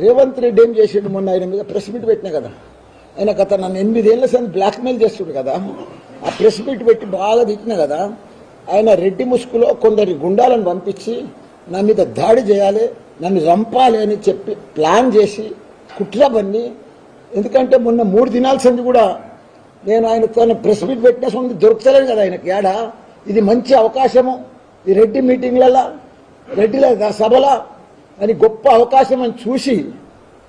రేవంత్ రెడ్డి ఏం చేసిండు మొన్న ఆయన మీద ప్రెస్ మీట్ పెట్టినా కదా? ఆయన గత నన్ను ఎనిమిదేళ్ళ సంది బ్లాక్మెయిల్ చేస్తుండు కదా? ఆ ప్రెస్ మీట్ పెట్టి బాగా తిట్టినా కదా? ఆయన రెడ్డి ముసుగులో కొందరి గుండాలను పంపించి నా మీద దాడి చేయాలి నన్ను రంపాలి అని చెప్పి ప్లాన్ చేసి కుట్ర బన్ని. ఎందుకంటే మొన్న మూడు దినాల సంది కూడా నేను ఆయన ప్రెస్ మీట్ పెట్టిన సొంత దొరుకుతలేదు కదా ఆయనకి ఏడా ఇది మంచి అవకాశము. ఈ రెడ్డి మీటింగ్లలో రెడ్డిల సభల అని గొప్ప అవకాశం అని చూసి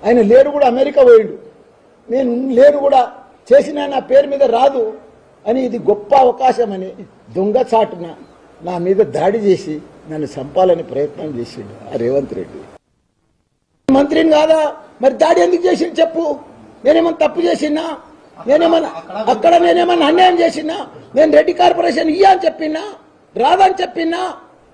ఆయన లేరు కూడా అమెరికా పోయిండు. నేను లేను కూడా చేసిన నా పేరు మీద రాదు అని ఇది గొప్ప అవకాశం అని దొంగ చాటున నా మీద దాడి చేసి నన్ను చంపాలని ప్రయత్నం చేసిండు ఆ రేవంత్ రెడ్డి. మంత్రిని కాదా? మరి దాడి ఎందుకు చేసిండు చెప్పు. నేనేమన్నా తప్పు చేసినా? నేనేమన్నా అక్కడ నేనేమన్నా అన్యాయం చేసినా? నేను రెడ్డి కార్పొరేషన్ ఇయ్యా అని చెప్పినా? రాదని చెప్పినా?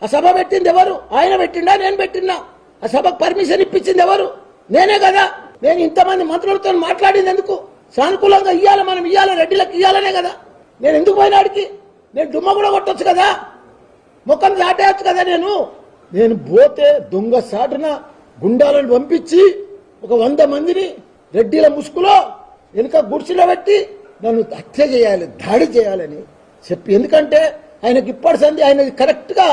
ఆ సభ పెట్టింది ఎవరు? ఆయన పెట్టిండా? నేను పెట్టినా? ఆ సభకు పర్మిషన్ ఇప్పించింది ఎవరు? నేనే కదా. నేను ఇంతమంది మంత్రులతో మాట్లాడింది ఎందుకు? సానుకూలంగా ఇయ్యాలి మనం ఇయ్యాలి రెడ్డిలకు ఇయ్యాలనే కదా. నేను ఎందుకు పోయినాడికి నేను డుమ్మ కూడా కొట్టచ్చు కదా. ముఖం దాటేయచ్చు కదా నేను. నేను పోతే దొంగ సాటున గుండాలను పంపించి ఒక వంద మందిని రెడ్డిల ముసుగులో వెనుక గుడిసెలో పెట్టి నన్ను హత్య చేయాలి దాడి చేయాలని చెప్పి. ఎందుకంటే ఆయనకి ఇప్పటి సంది ఆయన కరెక్ట్గా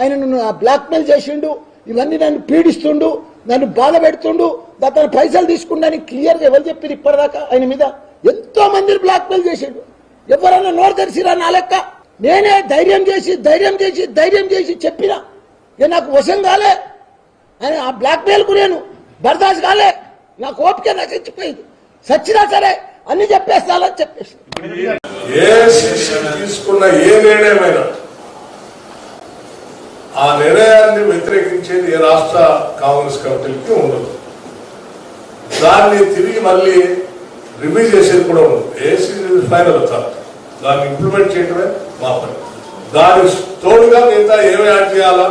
ఆయన నన్ను బ్లాక్మెయిల్ చేసిండు. ఇవన్నీ నన్ను పీడిస్తుండు నన్ను బాధ పెడుతుండు అతను పైసలు తీసుకుండని క్లియర్గా ఎవరు చెప్పారు ఇప్పటిదాకా ఆయన మీద? ఎంతో మందిని బ్లాక్మెయిల్ చేసిండు ఎవరన్నా నోరు తెరిసిరా నా లెక్క? నేనే ధైర్యం చేసి ధైర్యం చేసి ధైర్యం చేసి చెప్పినా. ఇక నాకు వశం కాలే. అని ఆ బ్లాక్ మెయిల్కు నేను బర్దాష్ కాలే. నాకు ఓపిక నశించిపోయింది. సచ్చినా సరే అన్ని చెప్పేస్తానని చెప్పేసి. ఏ తీసుకున్న ఏ నిర్ణయమైనా ఆ నిర్ణయాన్ని వ్యతిరేకించేది ఏ రాష్ట్ర కాంగ్రెస్ కమిటీలకి ఉండదు. దాన్ని తిరిగి మళ్ళీ రివ్యూ చేసేది కూడా ఉండదు. ఏసీ ఫైనల్ అవుతారు దాన్ని ఇంప్లిమెంట్ చేయడమే మా పని. దాని తోడుగా మిగతా ఏమి యాడ్ చేయాలా?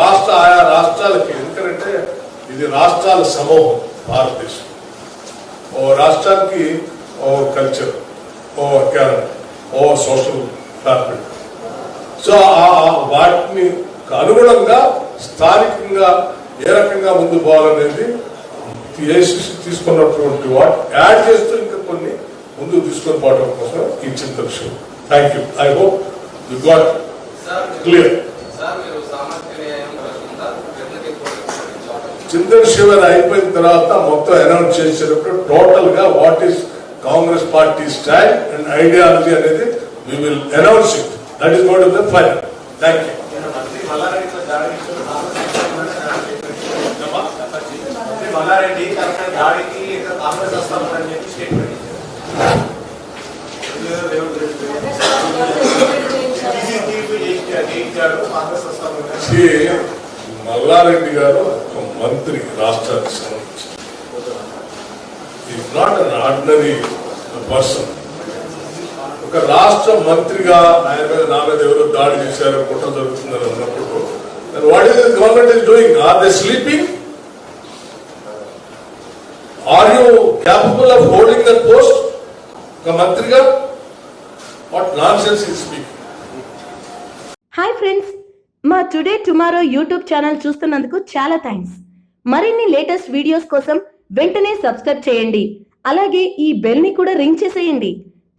రాష్ట్ర ఆయా రాష్ట్రాలకి. ఎందుకంటే ఇది రాష్ట్రాల సమూహం భారతదేశం. ఓ రాష్ట్రానికి ఓ కల్చర్ ఓ క్యారెక్టర్ ఓ సోషల్ ఫ్యాబ్రిక్ సో ఆ వాటిని అనుగుణంగా స్థానికంగా ఏ రకంగా ముందు పోవాలనేది ఏసీసీ తీసుకున్నటువంటి వాటి యాడ్ చేస్తూ ఇంకా కొన్ని ముందుకు తీసుకొని పోవడం కోసం ఈ Chintan show thank you I hope you got clear Chintan Shivir అయిపోయిన తర్వాత మొత్తం అనౌన్స్ చేసేటప్పుడు టోటల్గా what is Congress party style and ideology అనేది we will announce it that is got the final thank you మల్లారెడ్డితో దాడికి మల్లారెడ్డి తరఫున దాడికి కాంగ్రెస్ వస్తామని చెప్పి స్టేట్మెంట్ చేయించాడు మల్లారెడ్డి గారు ఒక మంత్రి రాష్ట్రానికి సంబంధించి is not an ordinary person ఒక రాష్ట్ర మంత్రిగా ఆయన మీద నా మీద ఎవరో దాడి చేశారు కుట్ర జరుగుతుందని అన్నప్పుడు what is government is doing are they sleeping are you capable of holding that post ఒక మంత్రిగా? What nonsense is speak hi friends మా టుడే టుమారో యూట్యూబ్ ఛానల్ చూస్తున్నందుకు చాలా థ్యాంక్స్ మరిన్ని లేటెస్ట్ వీడియోస్ కోసం వెంటనే సబ్స్క్రైబ్ చేయండి. అలాగే ఈ బెల్ని కూడా రింగ్ చేసేయండి.